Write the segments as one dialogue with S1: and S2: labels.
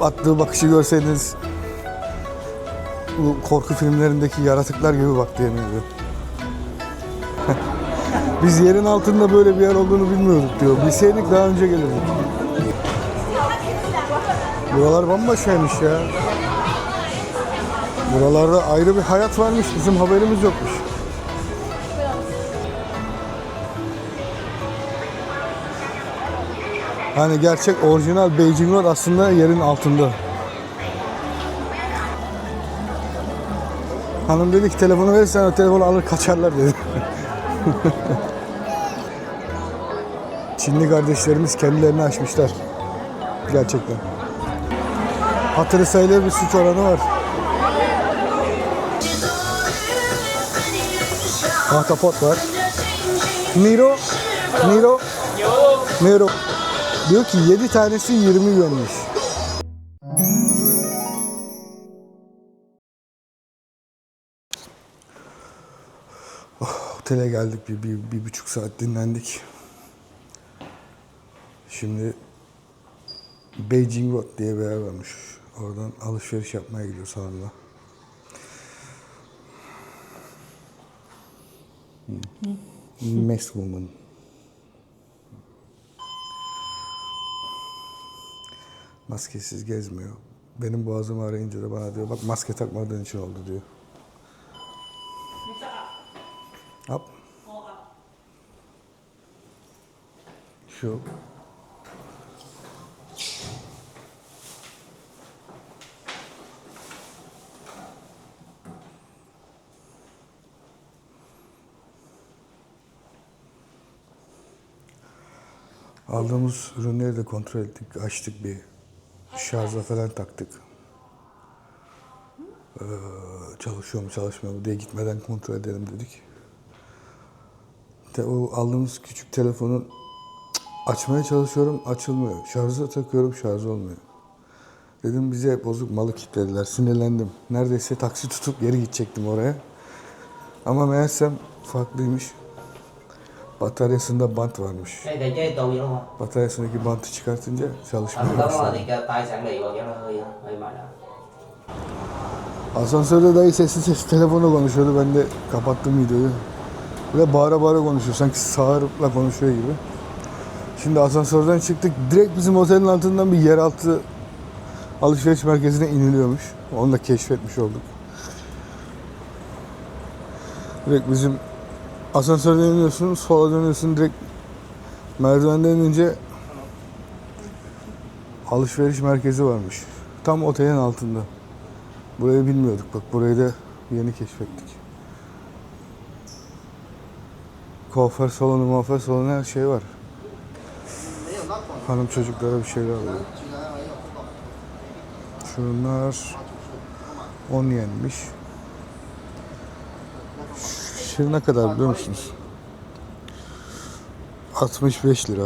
S1: attığı bakışı görseydiniz bu korku filmlerindeki yaratıklar gibi baktı yemin. Biz yerin altında böyle bir yer olduğunu bilmiyorduk diyor. Bilseydik daha önce gelirdik. Buralar bambaşkaymış ya. Buralarda ayrı bir hayat varmış. Bizim haberimiz yokmuş. Hani gerçek orijinal Beijing Road aslında yerin altında. Hanım dedi ki telefonu verirsen o telefonu alır kaçarlar dedi. Çinli kardeşlerimiz kendilerini aşmışlar. Gerçekten. Hatırı sayılır bir suç oranı var. Ahtapot var. Niro, Niro, Niro. Diyor ki 7 tanesi 20 yönmüş. Oh, otele geldik bir, bir, bir buçuk saat dinlendik. Şimdi Beijing Road diye bir yer varmış. Oradan alışveriş yapmaya gidiyoruz hanımla. Mess Woman. Maskesiz gezmiyor. Benim boğazımı arayınca da bana diyor bak maske takmadığın için oldu diyor. Hop. Şu. Aldığımız ürünleri de kontrol ettik, açtık bir şarja falan taktık. Ee, çalışıyor mu çalışmıyor mu diye gitmeden kontrol edelim dedik. De o aldığımız küçük telefonu açmaya çalışıyorum, açılmıyor. Şarja takıyorum, şarj olmuyor. Dedim bize bozuk malı kilitlediler, sinirlendim. Neredeyse taksi tutup geri gidecektim oraya. Ama meğersem farklıymış. Bataryasında bant varmış. Bataryasındaki bantı çıkartınca
S2: çalışmıyor.
S1: başladı. Asansörde dayı sessiz sessiz telefonla konuşuyordu. Ben de kapattım videoyu. Böyle bağıra bağıra konuşuyor. Sanki sağırıpla konuşuyor gibi. Şimdi asansörden çıktık. Direkt bizim otelin altından bir yeraltı alışveriş merkezine iniliyormuş. Onu da keşfetmiş olduk. Direkt bizim asansörden iniyorsun, sola dönüyorsun direkt merdivenden inince alışveriş merkezi varmış. Tam otelin altında. Burayı bilmiyorduk bak burayı da yeni keşfettik. Kuaför salonu, muaför salonu her şey var. Hanım çocuklara bir şeyler alıyor. Şunlar 10 yenmiş. Aşırı ne kadar biliyor musunuz? 65 lira.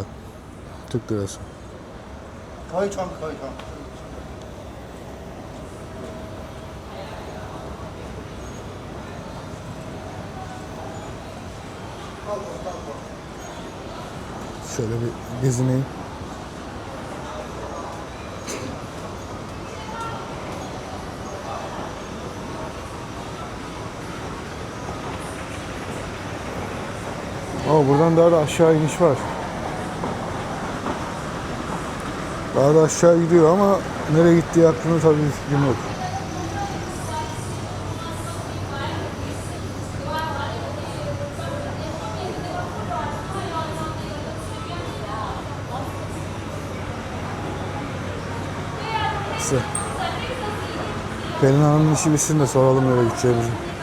S1: Türk lirası.
S3: Koy çam koy çam.
S1: Şöyle bir gezineyim. Aa, buradan daha da aşağı iniş var. Daha da aşağı gidiyor ama nereye gittiği hakkında tabii fikrim yok. Neyse. Pelin Hanım'ın işi bitsin de soralım nereye gideceğimizi.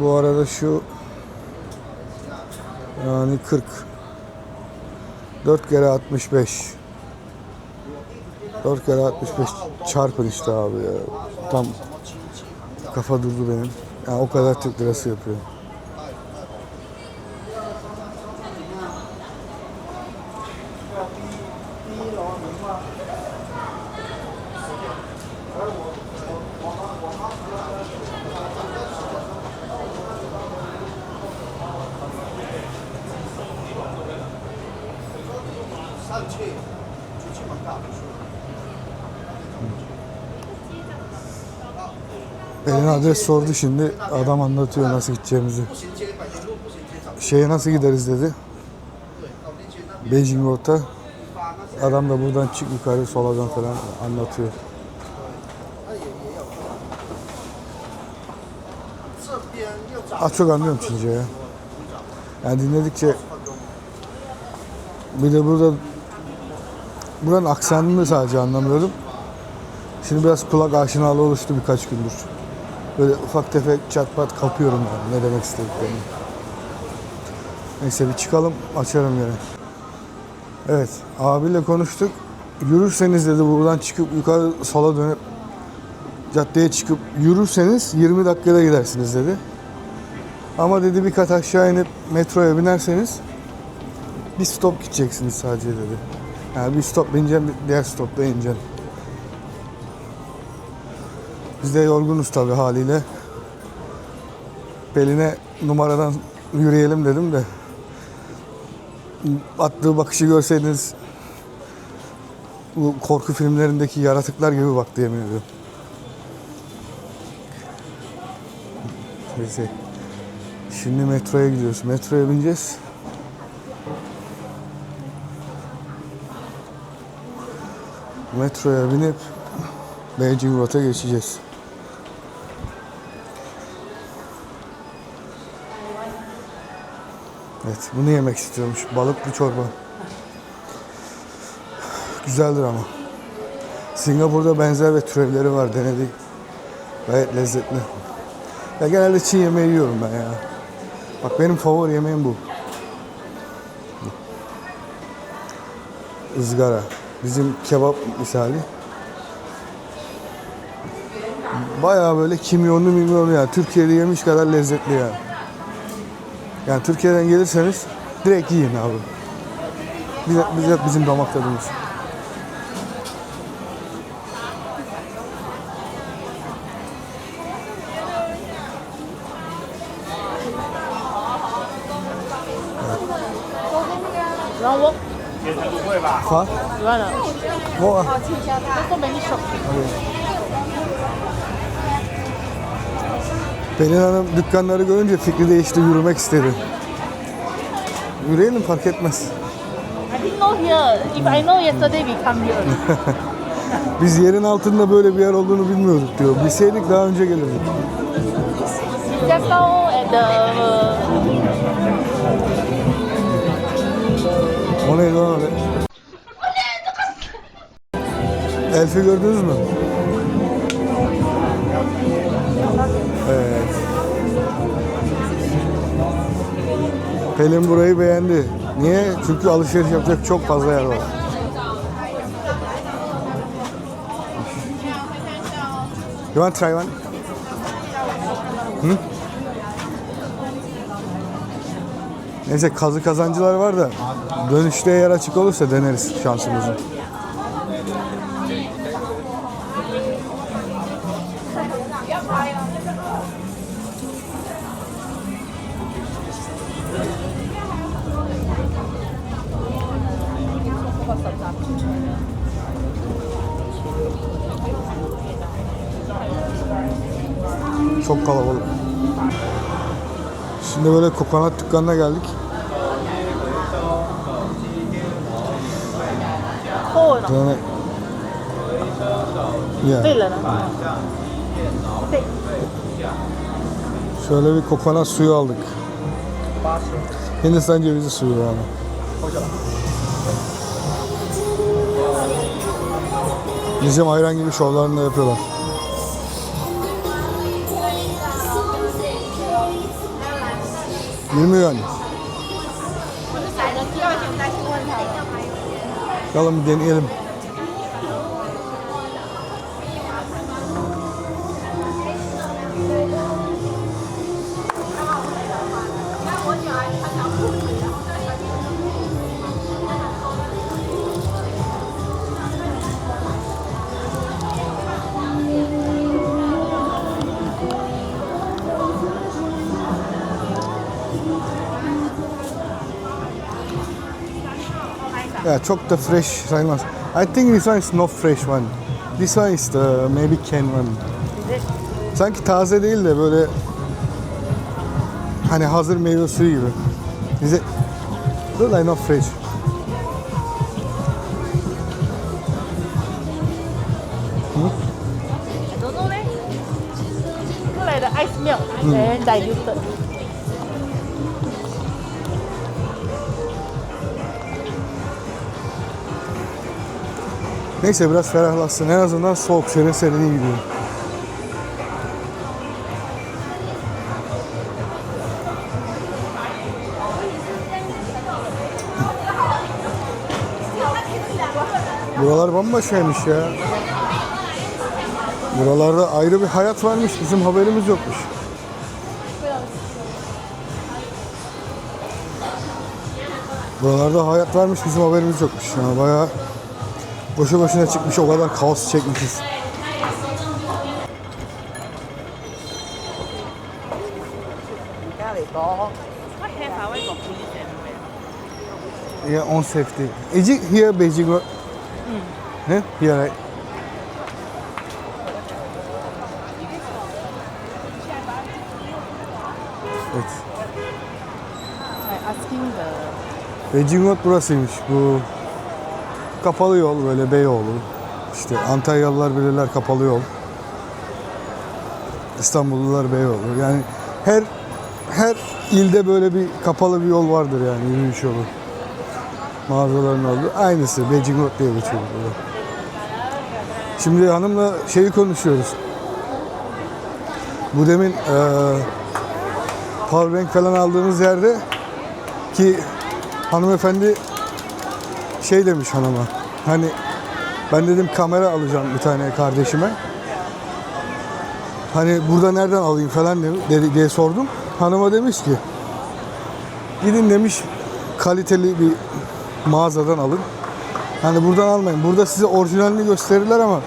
S1: Bu arada şu yani 40 4 kere 65 4 kere 65 çarpın işte abi ya. Tam kafa durdu benim. Yani o kadar Türk lirası yapıyor. adres sordu şimdi. Adam anlatıyor nasıl gideceğimizi. Şeye nasıl gideriz dedi. Beijing Road'da. Adam da buradan çık yukarı soladan falan anlatıyor. Az çok anlıyorum Çince ya. Yani dinledikçe bir de burada buranın aksanını sadece anlamıyorum. Şimdi biraz kulak aşinalığı oluştu birkaç gündür. Böyle ufak tefek çatpat kapıyorum yani ne demek istediklerini. Neyse bir çıkalım açarım yine. Evet abiyle konuştuk. Yürürseniz dedi buradan çıkıp yukarı sola dönüp caddeye çıkıp yürürseniz 20 dakikada gidersiniz dedi. Ama dedi bir kat aşağı inip metroya binerseniz bir stop gideceksiniz sadece dedi. Yani bir stop bineceğim, diğer stopta ineceğim. Biz de yorgunuz tabii haliyle. Pelin'e numaradan yürüyelim dedim de attığı bakışı görseydiniz bu korku filmlerindeki yaratıklar gibi baktı yemin ediyorum. Neyse. Şimdi metroya gidiyoruz. Metroya bineceğiz. Metroya binip Beijing Road'a geçeceğiz. Evet, bunu yemek istiyormuş. Balıklı çorba. Güzeldir ama. Singapur'da benzer ve türevleri var. Denedik. Gayet lezzetli. Ya genelde Çin yemeği yiyorum ben ya. Bak benim favori yemeğim bu. Izgara. Bizim kebap misali. Bayağı böyle kimyonlu mimyonlu yani. Türkiye'de yemiş kadar lezzetli yani. Yani Türkiye'den gelirseniz direkt yiyin abi. Bizzat, bizzat bizim damak tadımız. Fa?
S4: You wanna?
S1: Bu ah.
S4: There's so
S1: Pelin Hanım dükkanları görünce fikri değişti, yürümek istedi. Yürüyelim fark etmez.
S4: I didn't know here. If I know yesterday, we come here.
S1: Biz yerin altında böyle bir yer olduğunu bilmiyorduk diyor. Bilseydik daha önce gelirdik.
S4: Just now at the
S1: O neydi lan öyle? Elfi gördünüz mü? Pelin burayı beğendi. Niye? Çünkü alışveriş yapacak çok fazla yer var. You want try one? Hı? Neyse kazı kazancılar var da dönüşte yer açık olursa deneriz şansımızı. Şimdi böyle kokonat dükkanına geldik.
S4: Kola.
S1: Yani...
S4: Yeah.
S1: Şöyle bir kokonat suyu aldık. Hindistan cevizi suyu yani. Bizim ayran gibi şovlarını da yapıyorlar. Yirmi yuan. Bakalım deneyelim. Ya çok da fresh sayılmaz. I think this one is not fresh one. This one is the maybe can one. Sanki taze değil de böyle hani hazır meyve suyu gibi. Bize look like not fresh.
S4: I don't know leh. Look like the ice milk, then diluted.
S1: Neyse biraz ferahlatsın. En azından soğuk serin serin iyi gidiyor. Buralar bambaşkaymış ya. Buralarda ayrı bir hayat varmış. Bizim haberimiz yokmuş. Buralarda hayat varmış. Bizim haberimiz yokmuş. Yani bayağı boşu boşuna çıkmış. O kadar kaos çekmişiz.
S4: Ah?
S1: Yeah, on safety. Is it here Beijing Road? Yeah, here right. Evet.
S4: I asking the
S1: Beijing Road burasıymış. Bu kapalı yol böyle Beyoğlu. İşte Antalyalılar bilirler kapalı yol. İstanbullular Beyoğlu. Yani her her ilde böyle bir kapalı bir yol vardır yani yürüyüş yolu. Mağazaların olduğu. Aynısı Beijing Road diye geçiyor burada. Şimdi hanımla şeyi konuşuyoruz. Bu demin eee powerbank falan aldığımız yerde ki hanımefendi şey demiş hanıma. Hani ben dedim kamera alacağım bir tane kardeşime. Hani burada nereden alayım falan de- dedi, diye sordum. Hanıma demiş ki gidin demiş kaliteli bir mağazadan alın. Hani buradan almayın. Burada size orijinalini gösterirler ama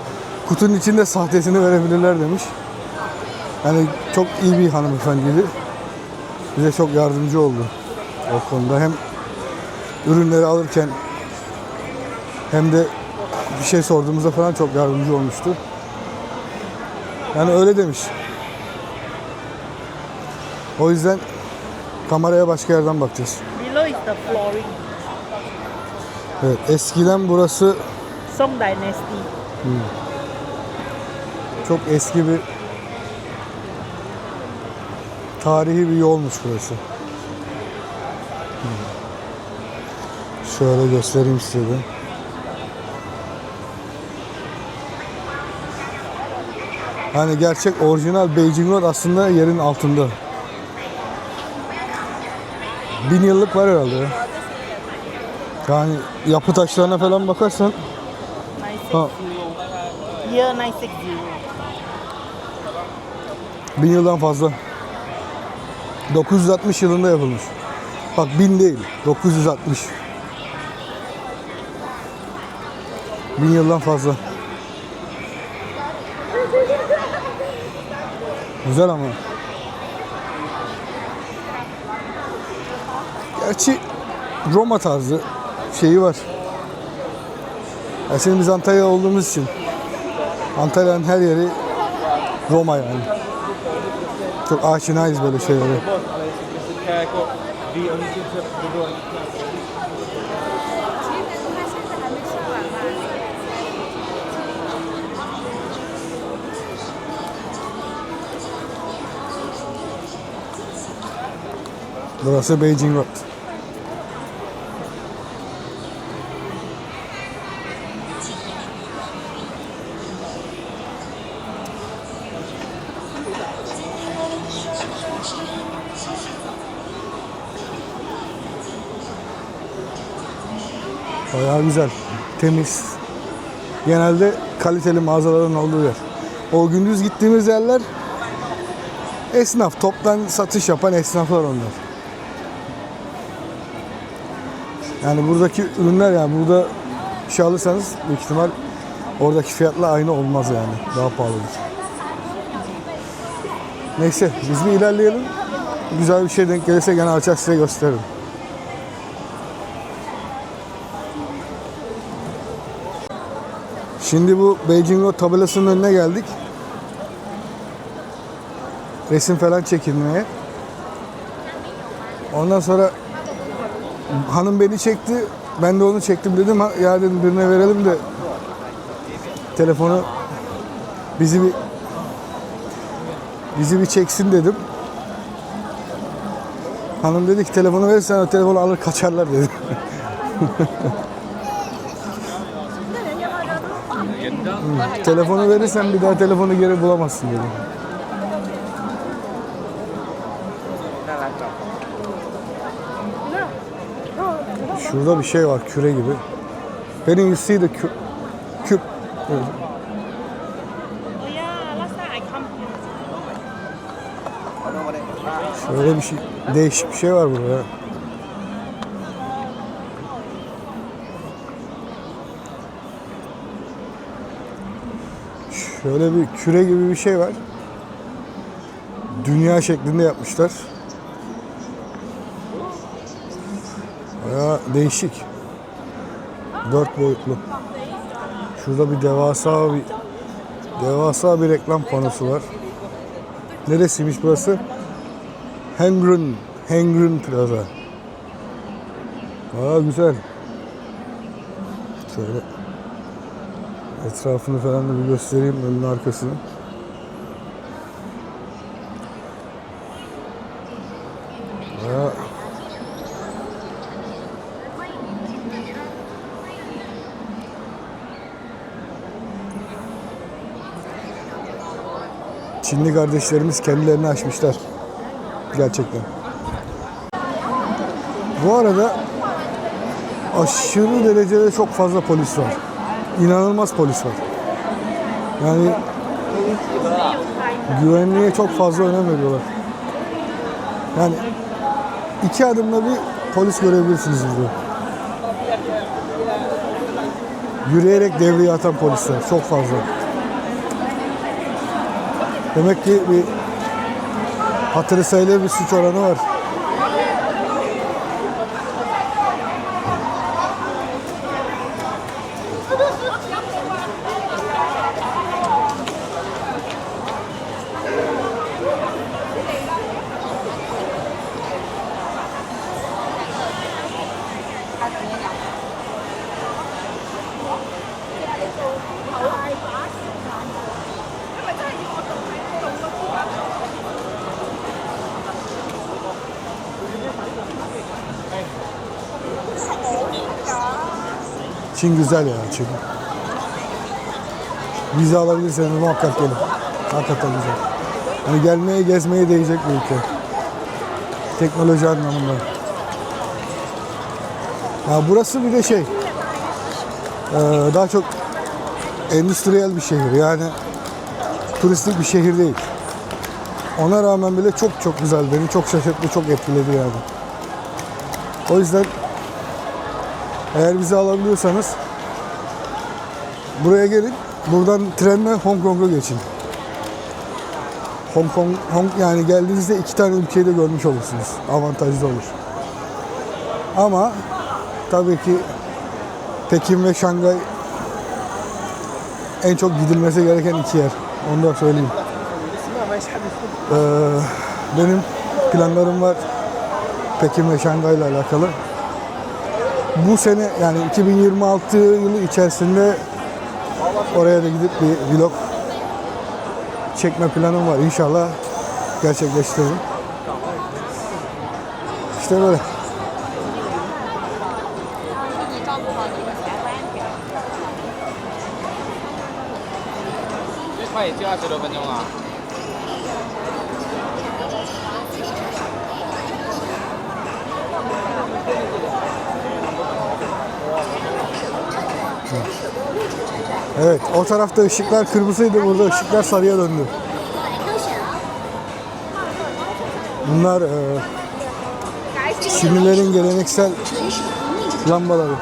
S1: kutunun içinde sahtesini verebilirler demiş. Yani çok iyi bir hanımefendiydi. Bize çok yardımcı oldu o konuda. Hem ürünleri alırken hem de bir şey sorduğumuzda falan çok yardımcı olmuştu. Yani öyle demiş. O yüzden kameraya başka yerden bakacağız.
S4: below is the flooring.
S1: Evet, eskiden burası
S4: Song Dynasty.
S1: çok eski bir tarihi bir yolmuş burası. Hmm. Şöyle göstereyim size de. Hani gerçek orijinal Beijing Road aslında yerin altında. Bin yıllık var herhalde. ya. Yani yapı taşlarına falan bakarsan
S4: 960.
S1: ha,
S4: Year 960.
S1: Bin yıldan fazla. 960 yılında yapılmış. Bak bin değil, 960. Bin yıldan fazla. Güzel ama. Gerçi Roma tarzı şeyi var. Ya şimdi biz Antalya olduğumuz için Antalya'nın her yeri Roma yani. Çok aşinayız böyle şeylere. Burası Beijing Road. Bayağı güzel, temiz. Genelde kaliteli mağazaların olduğu yer. O gündüz gittiğimiz yerler esnaf, toptan satış yapan esnaflar onlar. Yani buradaki ürünler yani burada bir şey alırsanız büyük ihtimal oradaki fiyatla aynı olmaz yani. Daha pahalıdır. Neyse biz bir ilerleyelim. Güzel bir şey denk gelirse gene açar size gösteririm. Şimdi bu Beijing Road tabelasının önüne geldik. Resim falan çekilmeye. Ondan sonra hanım beni çekti. Ben de onu çektim dedim. "Ha, Ya dedim birine verelim de telefonu bizi bir bizi bir çeksin dedim. Hanım dedi ki telefonu verirsen o telefonu alır kaçarlar dedi. Telefonu verirsen bir daha telefonu geri bulamazsın dedi. Şurada bir şey var küre gibi. You see the küp?
S4: Come here.
S1: Şöyle bir şey, değişik bir şey var burada. Şöyle bir küre gibi bir şey var. Dünya şeklinde yapmışlar. Baya değişik. Dört boyutlu. Şurada bir devasa bir devasa bir reklam panosu var. Neresiymiş burası? Hengrun, Hengrun Plaza. Aa güzel. Şöyle etrafını falan da bir göstereyim önünün arkasını. Çinli kardeşlerimiz kendilerini aşmışlar. Gerçekten. Bu arada aşırı derecede çok fazla polis var. İnanılmaz polis var. Yani güvenliğe çok fazla önem veriyorlar. Yani iki adımda bir polis görebilirsiniz burada. Yürüyerek devreye atan polisler çok fazla. Demek ki bir hatırı sayılır bir suç oranı var. Çin güzel ya Çin. Vize alabilirseniz muhakkak gelin. Hakikaten güzel. Hani gelmeye gezmeye değecek bir ülke. Teknoloji anlamında. Ya burası bir de şey. eee, daha çok endüstriyel bir şehir. Yani turistik bir şehir değil. Ona rağmen bile çok çok güzel. Beni çok şaşırttı, çok etkiledi yani. O yüzden eğer bizi alabiliyorsanız buraya gelin. Buradan trenle Hong Kong'a geçin. Hong Kong, Hong, yani geldiğinizde iki tane ülkeyi de görmüş olursunuz. Avantajlı olur. Ama tabii ki Pekin ve Şangay en çok gidilmesi gereken iki yer. Onu da söyleyeyim. Ee, benim planlarım var Pekin ve Şangay ile alakalı Bu sene yani 2026 yılı içerisinde oraya da gidip bir vlog çekme planım var. İnşallah gerçekleştiririm. İşte böyle.
S5: 最快也就二十多分钟啊。
S1: Evet o tarafta ışıklar kırmızıydı burada ışıklar sarıya döndü. Bunlar e, Çinlilerin geleneksel lambaları.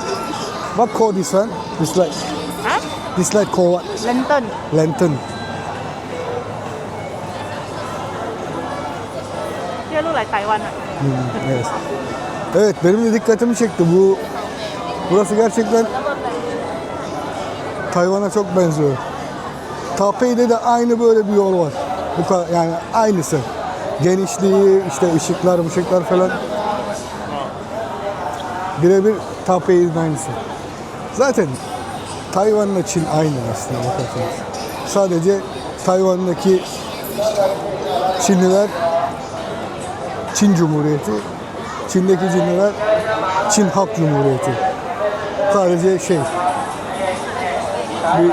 S1: What call this one? This light. This light call what?
S4: Lantern.
S1: Lantern.
S4: Here look like Taiwan.
S1: Hmm, evet. Evet benim de dikkatimi çekti bu. Burası gerçekten Tayvan'a çok benziyor. Taipei'de de aynı böyle bir yol var. Bu kadar yani aynısı. Genişliği, işte ışıklar, ışıklar falan. Birebir Taipei'nin aynısı. Zaten Tayvan'la Çin aynı aslında bakarsanız. Sadece Tayvan'daki Çinliler Çin Cumhuriyeti, Çin'deki Çinliler Çin Halk Cumhuriyeti. Sadece şey bir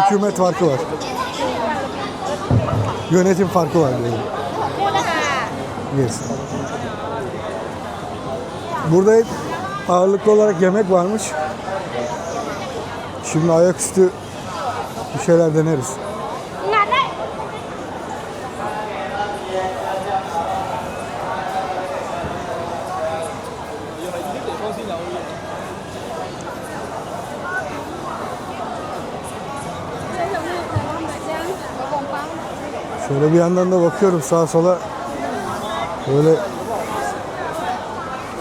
S1: hükümet farkı var. Yönetim farkı var diyelim. Yes. Burada ağırlıklı olarak yemek varmış. Şimdi ayaküstü bir şeyler deneriz. Şöyle bir yandan da bakıyorum sağa sola böyle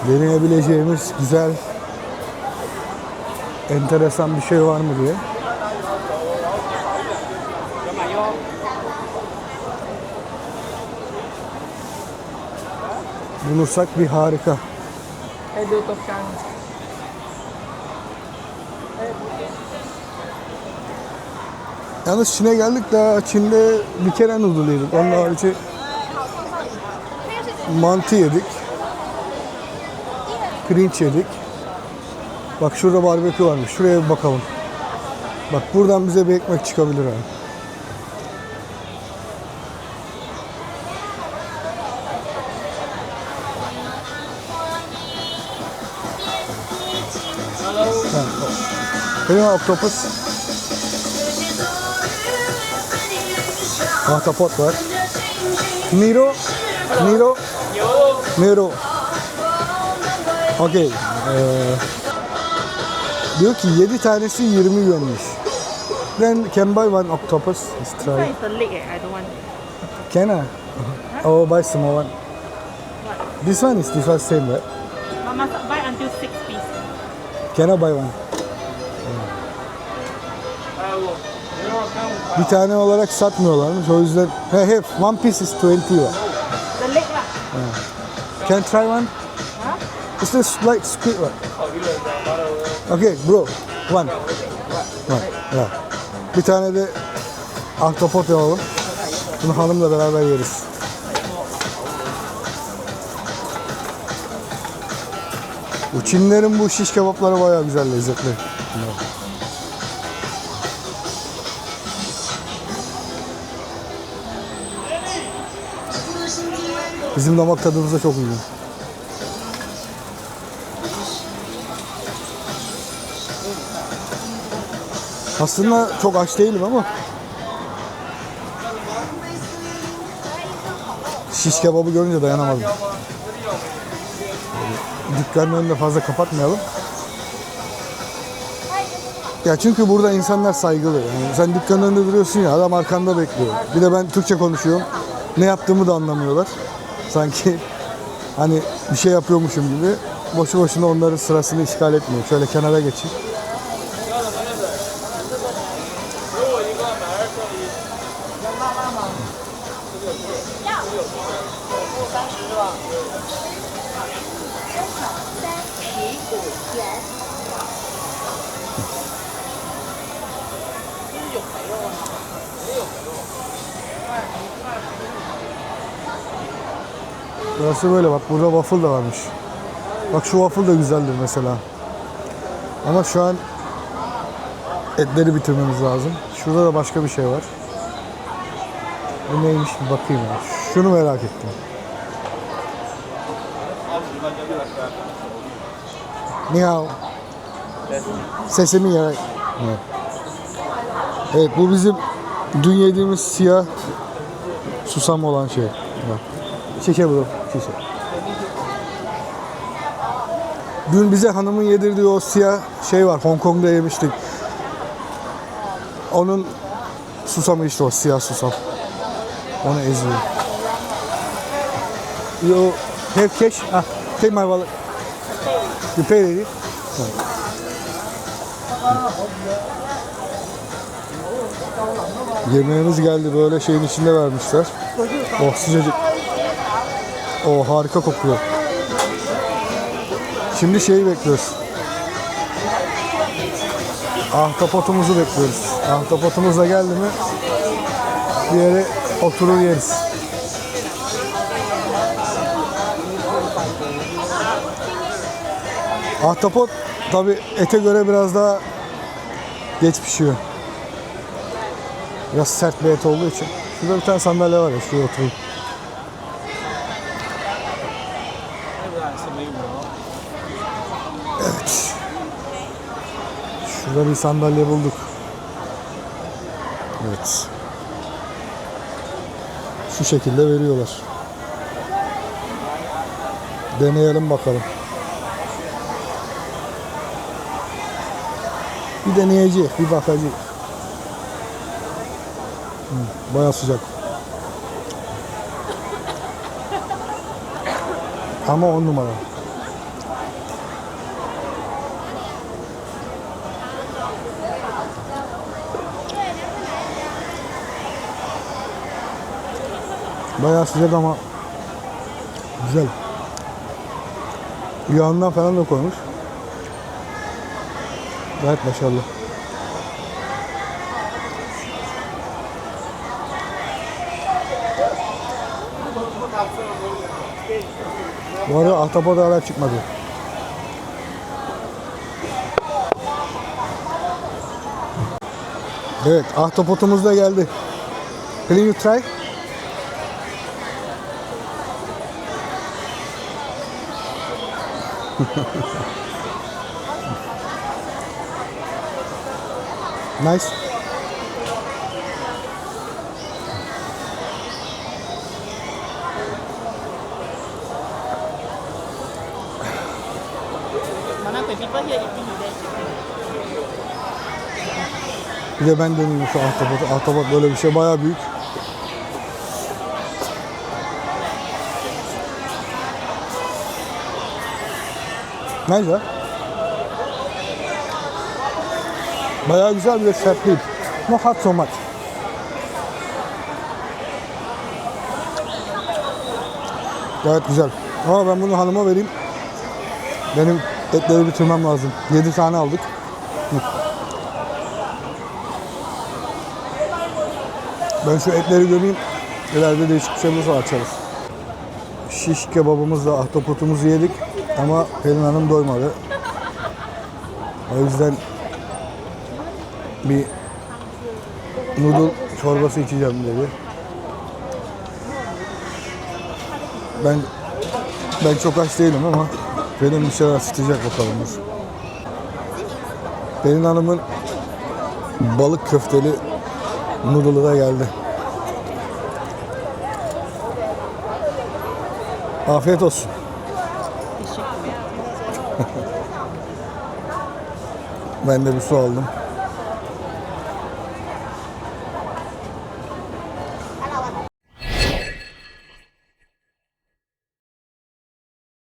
S1: deneyebileceğimiz güzel enteresan bir şey var mı diye. Bulursak bir harika.
S4: ไ Yalnız
S1: Çin'e geldik daha Çin'de bir kere noodle yedik. Onun harici mantı yedik. Pirinç yedik. Bak şurada barbekü varmış. Şuraya bir bakalım. Bak buradan bize bir ekmek çıkabilir abi. Ha, o- Benim octopus. Ahtapot var. Nero. Nero. Nero. Okey. Ee, diyor ki 7 tanesi 20 yuanmış. Then can buy one octopus. Let's
S4: This
S1: try.
S4: one is the leg eh, I don't want
S1: Can I? Oh, buy small one. This one is this one same, right?
S4: Mama buy until six piece
S1: Can I buy one? Bir tane olarak satmıyorlarmış. O yüzden he, hep one piece is 20 yuan.
S4: The leg lah
S1: Can I try one? It's just like squid one. Okay bro, one. One. Yeah. Bir tane de ahtapot alalım. Bunu hanımla beraber yeriz. Bu Çinlerin bu şiş kebapları bayağı güzel lezzetli. Bizim damak tadımıza çok uygun. Aslında çok aç değilim ama şiş kebabı görünce dayanamadım. Dükkanın önünde fazla kapatmayalım. Ya çünkü burada insanlar saygılı. Yani sen dükkanın önünde duruyorsun ya adam arkanda bekliyor. Bir de ben Türkçe konuşuyorum. Ne yaptığımı da anlamıyorlar. Sanki hani bir şey yapıyormuşum gibi. Boşu boşuna onların sırasını işgal etmiyor. Şöyle kenara geçeyim. Burası böyle bak burada waffle da varmış. Bak şu waffle da güzeldir mesela. Ama şu an etleri bitirmemiz lazım. Şurada da başka bir şey var. Bu neymiş bir bakayım ya. Şunu merak ettim. Ni hao. Sesimi yere. Evet. evet bu bizim dün yediğimiz siyah susam olan şey. Bak. Şişe bro, şişe. Dün bize hanımın yedirdiği o siyah şey var. Hong Kong'da yemiştik. Onun susamı işte o siyah susam. Onu eziyor. You have cash? Ah, take my wallet. You pay already? Yemeğimiz geldi böyle şeyin içinde vermişler. Oh sıcacık. Oh harika kokuyor. Şimdi şeyi bekliyoruz. Ahtapotumuzu bekliyoruz. Ahtapotumuz da geldi mi bir yere oturur yeriz. Ahtapot tabi ete göre biraz daha geç pişiyor. Biraz sert bir et olduğu için. Şurada bir tane sandalye var ya şuraya oturayım. Şurada bir sandalye bulduk. Evet. Şu şekilde veriyorlar. Deneyelim bakalım. Bir deneyeceğiz, bir bakacağız. Hı, Bayağı sıcak. Ama on numara. Bayağı sıcak ama güzel. Yağından falan da koymuş. Gayet başarılı. Bu arada ahtapot hala çıkmadı. Evet, ahtapotumuz da geldi. Can you try? nice. Bir de ben deneyeyim şu ahtapotu. Ahtapot böyle bir şey bayağı büyük. Neyse. Bayağı güzel bir de sert değil. Not hot so much. Gayet güzel. Ama ben bunu hanıma vereyim. Benim etleri bitirmem lazım. 7 tane aldık. Ben şu etleri göreyim. İleride değişik bir şey açarız. Şiş kebabımızla ahtapotumuzu yedik ama Pelin Hanım doymadı. O yüzden bir noodle çorbası içeceğim dedi. Ben ben çok aç değilim ama benim bir şeyler ısıtacak bakalım. Pelin Hanım'ın balık köfteli noodle'ı da geldi. Afiyet olsun. Ben de bir su aldım.